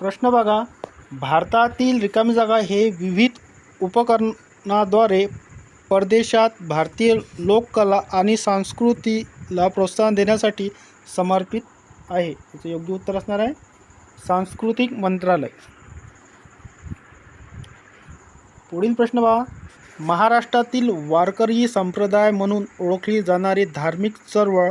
प्रश्न बघा. भारतातील रिकामी जागा हे विविध उपकरणाद्वारे परदेशात भारतीय लोककला आणि संस्कृतीला प्रोत्साहन देण्यासाठी समर्पित आहे. याचं योग्य उत्तर असणार आहे. सांस्कृतिक मंत्रालय. पुढील प्रश्न बघा. महाराष्ट्रातील वारकरी संप्रदाय म्हणून ओळखली जाणारी धार्मिक चळवळ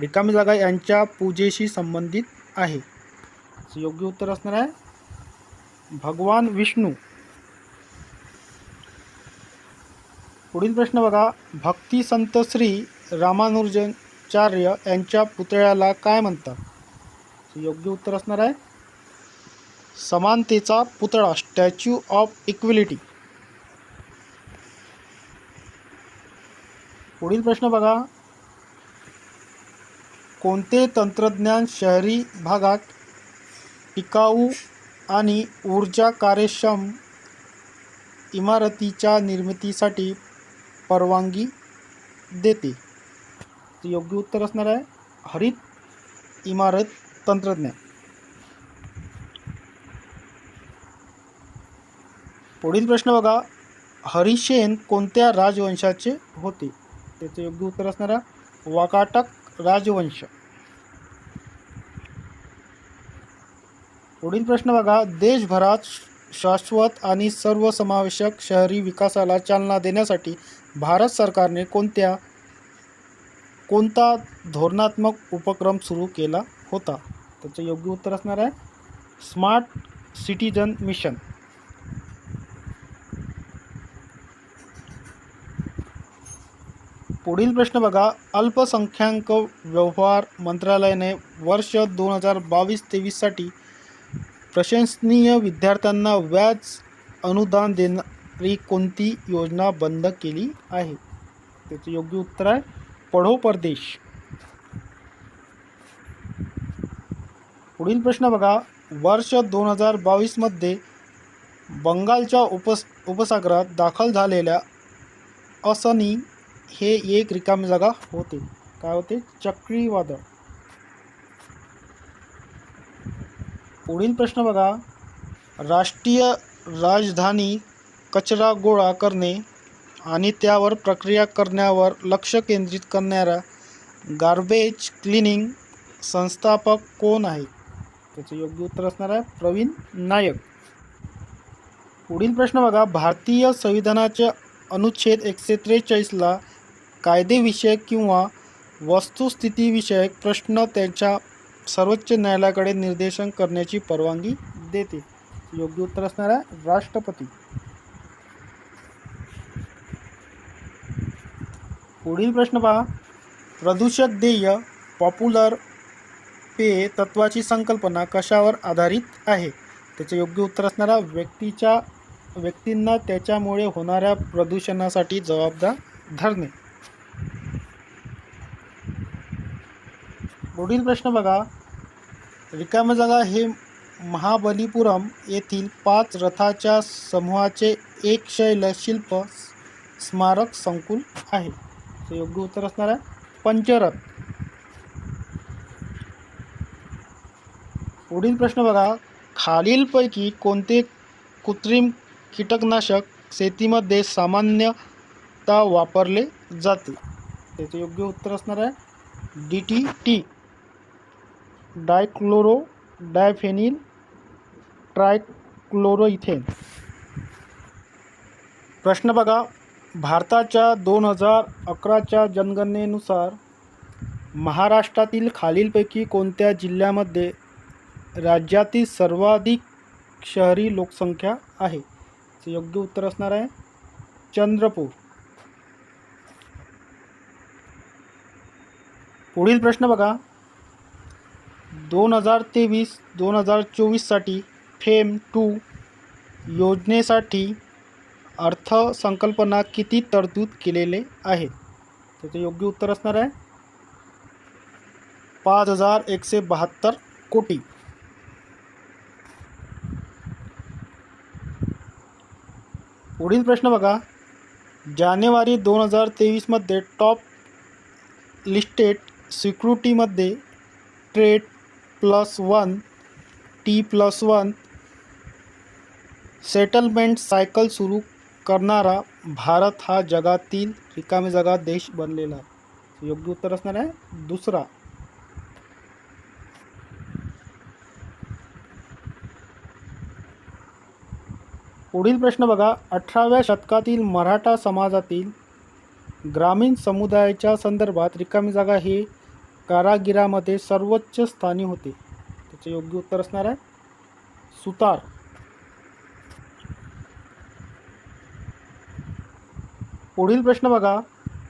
रिकामी जागा यांच्या पूजेशी संबंधित आहे. याचं योग्य उत्तर असणार आहे. भगवान विष्णू. पुढील प्रश्न बघा. भक्ती संत श्री रामानुजाचार्य यांच्या पुतळ्याला काय म्हणतात? योग्य उत्तर असणार आहे. समानतेचा पुतळा स्टॅच्यू ऑफ इक्विलिटी पुढील प्रश्न बघा. कोणते तंत्रज्ञान शहरी भागात टिकाऊ आणि ऊर्जा कार्यक्षम इमारतीच्या निर्मितीसाठी परवानगी देते. ते योग्य उत्तर असणार आहे हरित इमारत तंत्रज्ञान. पुढील प्रश्न बघा हरिशेन कोणत्या राजवंशाचे होते? त्याचं योग्य उत्तर असणार आहे वाकाटक राजवंश. पुढील प्रश्न बघा. देशभरात शाश्वत आणि सर्वसमावेशक शहरी विकासाला चालना देण्यासाठी भारत सरकारने कोणत्या कोणता धोरणात्मक उपक्रम सुरू केला होता? त्याचं योग्य उत्तर असणार आहे. Smart citizen mission. पुढील प्रश्न बघा. अल्पसंख्याक व्यवहार मंत्रालयाने वर्ष दोन हजार बावीस तेवीससाठी प्रशंसनीय विद्यार्थ्यांना व्याज अनुदान देणारी कोणती योजना बंद केली आहे? त्याचे योग्य उत्तर आहे पढो परदेश. पुढील प्रश्न बघा. वर्ष दोन हजार बावीसमध्ये बंगालच्या उपस उपसागरात दाखल झालेल्या असनी हे एक रिकामी जागा होते. काय होते? चक्रीवादळ. पुढील प्रश्न बघा. राष्ट्रीय राजधानी कचरा गोळा करणे आणि त्यावर प्रक्रिया करण्यावर लक्ष केंद्रित करणाऱ्या गार्बेज क्लिनिंग संस्थापक कोण आहे त्याचं योग्य उत्तर असणार आहे प्रवीण नायक. पुढील प्रश्न बघा. भारतीय संविधानाच्या अनुच्छेद एकशे त्रेचाळीसला कायदेविषयक किंवा वस्तुस्थितीविषयक प्रश्न त्यांच्या सर्वोच्च न्यायालयाकडे निर्देशन करण्याची परवानगी देते. योग्य उत्तर असणार आहे राष्ट्रपती. पुढील प्रश्न पहा. प्रदूषक देय पॉप्युलर पे तत्वाची संकल्पना कशावर आधारित आहे? त्याचे योग्य उत्तर असणार आहे व्यक्तीच्या व्यक्तींना त्याच्यामुळे होणाऱ्या प्रदूषणासाठी जबाबदार धरणे. पुढील प्रश्न बघा. रिकाम्या जागा हे महाबलीपुरम येथील पाच रथाच्या समूहाचे एक शैल शिल्प स्मारक संकुल आहे. ते योग्य उत्तर असणार आहे पंचरथ. पुढील प्रश्न बघा. खालीलपैकी कोणते कृत्रिम कीटकनाशक शेतीमध्ये सामान्यतः वापरले जाते? त्याचं योग्य उत्तर असणार आहे D T T. Dichloro diphenyl trichloroethane. प्रश्न बघा भारताच्या दोन हजार अकराच्या जनगणनेनुसार महाराष्ट्रातील खालीलपैकी कोणत्या जिल्ह्यामध्ये राज्यातील सर्वाधिक शहरी लोकसंख्या आहे? योग्य उत्तर असणार आहे चंद्रपूर. पुढील प्रश्न बघा दोन हजार तेवीस दोन हजार चोवीससाठी फेम टू योजनेसाठी अर्थसंकल्पना किती तरतूद केलेले आहे त्याचं योग्य उत्तर असणार आहे. पाच हजार एकशे बहात्तर कोटी. पुढील प्रश्न बघा. जानेवारी दोन हजार तेवीसमध्ये top listed सिक्युरिटीमध्ये trade plus one T plus one. Settlement cycle सुरू करणारा भारत हा जगातील रिकामी जागा देश बनलेला. आहे योग्य उत्तर असणार आहे दुसरा. पुढील प्रश्न बघा अठराव्या शतकातील मराठा समाजातील ग्रामीण समुदायाच्या संदर्भात रिकामी जागा हे कारागिरामध्ये सर्वोच्च स्थानी होते. त्याचे योग्य उत्तर असणार आहे. सुतार. पुढील प्रश्न बघा.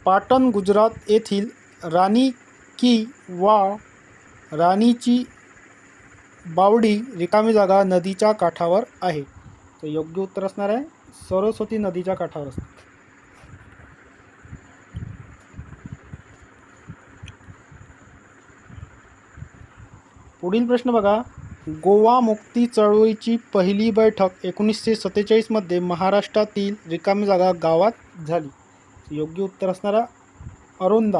पाटण गुजरात येथील राणी की वा राणीची बावडी रिकामी जागा नदीच्या काठावर आहे. तर योग्य उत्तर असणार आहे. सरस्वती नदीच्या काठावर असते. पुढील प्रश्न बघा. गोवा मुक्ती चळवळीची पहिली बैठक एकोणीसशे सत्तेचाळीसमध्ये महाराष्ट्रातील रिकामी जागा गावात झाली. योग्य उत्तर असणारा अरोंदा.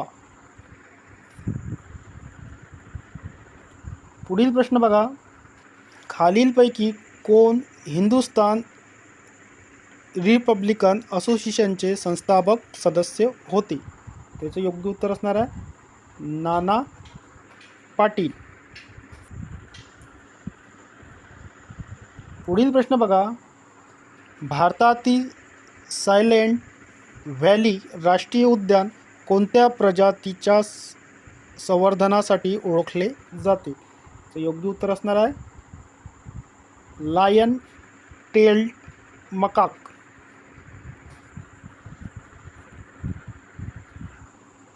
पुढील प्रश्न बघा. खालीलपैकी कोण हिंदुस्तान रिपब्लिकन असोसिएशनचे संस्थापक सदस्य होते? त्याचं योग्य उत्तर असणार आहे नाना पाटील. पुढील प्रश्न बघा. भारतातील सायलेंट व्हॅली राष्ट्रीय उद्यान कोणत्या प्रजातीच्या संवर्धनासाठी ओळखले जाते? तर योग्य उत्तर असणार आहे. Lion tailed macaque.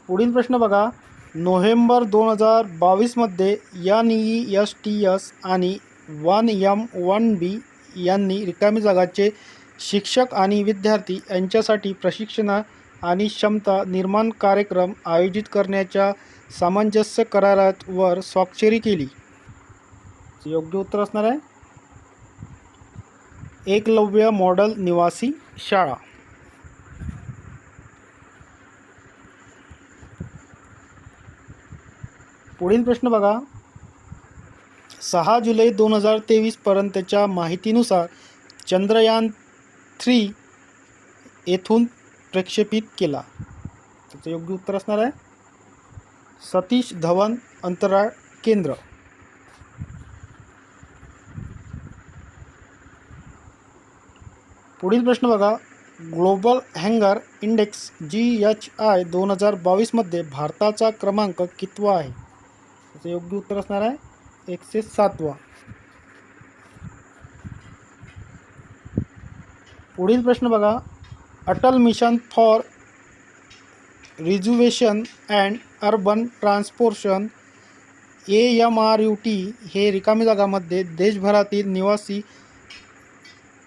पुढील प्रश्न बघा. नोव्हेंबर दोन हजार बावीसमध्ये N E S T S आणि वन यम वन बी यांनी रिकामी जागाचे शिक्षक आणि विद्यार्थी यांच्यासाठी प्रशिक्षण आणि क्षमता निर्माण कार्यक्रम आयोजित करण्याच्या सामंजस्य करारावर स्वाक्षरी केली. योग्य उत्तर असणार आहे? एकलव्य मॉडल निवासी शाळा. पुढील प्रश्न बघा. सहा जुलै दोन हजार तेवीसपर्यंतच्या माहितीनुसार चंद्रयान थ्री येथून प्रक्षेपित केला. त्याचं योग्य उत्तर असणार आहे. सतीश धवन अंतराळ केंद्र. पुढील प्रश्न बघा. ग्लोबल हँगर इंडेक्स जी एच आय दोन हजार बावीसमध्ये भारताचा क्रमांक कितवा आहे? त्याचं योग्य उत्तर असणार आहे. एकशे सातवा. पुढील प्रश्न बघा. Atal mission for rejuvenation and urban transportation A M R U T हे रिकामी जागामध्ये देशभरातील निवासी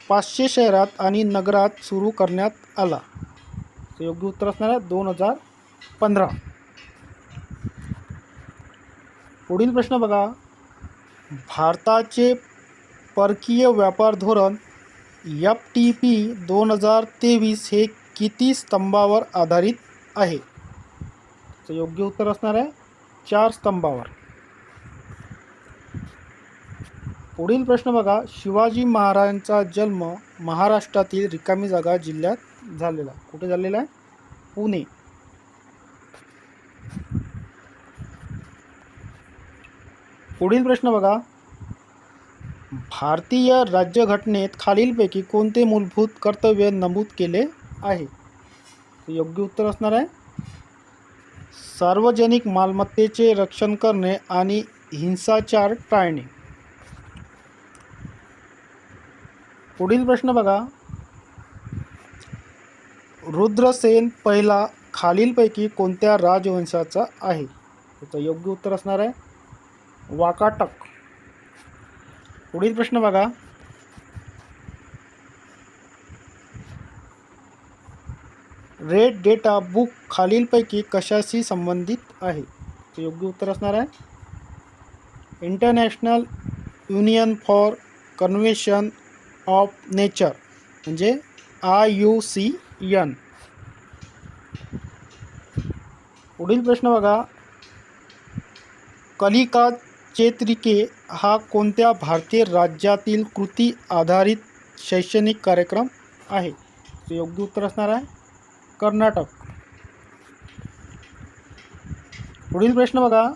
पाचशे शहरात आणि नगरात सुरू करण्यात आला. योग्य उत्तर असणार आहे दोन हजार पंधरा. पुढील प्रश्न बघा. भारताचे परकीय व्यापार धोरण एफ टी पी दोन हजार तेवीस हे किती स्तंभावर आधारित आहे? तर योग्य उत्तर असणार आहे चार स्तंभावर. पुढील प्रश्न बघा. शिवाजी महाराजांचा जन्म महाराष्ट्रातील रिकामी जागा जिल्ह्यात झालेला. कुठे झालेला आहे? पुणे. पुढील प्रश्न बघा. भारतीय राज्यघटनेत खालीलपैकी कोणते मूलभूत कर्तव्य नमूद केले आहे? योग्य उत्तर असणार आहे. सार्वजनिक मालमत्तेचे रक्षण करणे आणि हिंसाचार टाळणे. पुढील प्रश्न बघा. रुद्रसेन पहिला खालीलपैकी कोणत्या राजवंशाचा आहे? त्याचं योग्य उत्तर असणार आहे. वाकाटक। प्रश्न बघा. रेड डेटा बुक खालीलपैकी कशाशी संबंधित आहे? ते योग्य उत्तर international union for conservation of nature, म्हणजे आय यू सी एन. पुढील प्रश्न बघा. कलिका चेत्रिके हा कोणत्या भारतीय राज्यातील कृती आधारित शैक्षणिक कार्यक्रम आहे? योग्य उत्तर असणार आहे. कर्नाटक. पुढील प्रश्न बघा.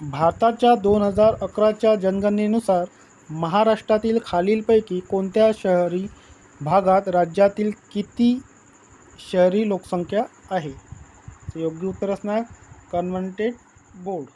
भारताच्या दोन हजार अकराच्या जनगणनेनुसार महाराष्ट्रातील खालीलपैकी कोणत्या शहरी भागात राज्यातील किती शहरी लोकसंख्या आहे? योग्य उत्तर असणार कन्व्हर्टेड बोर्ड.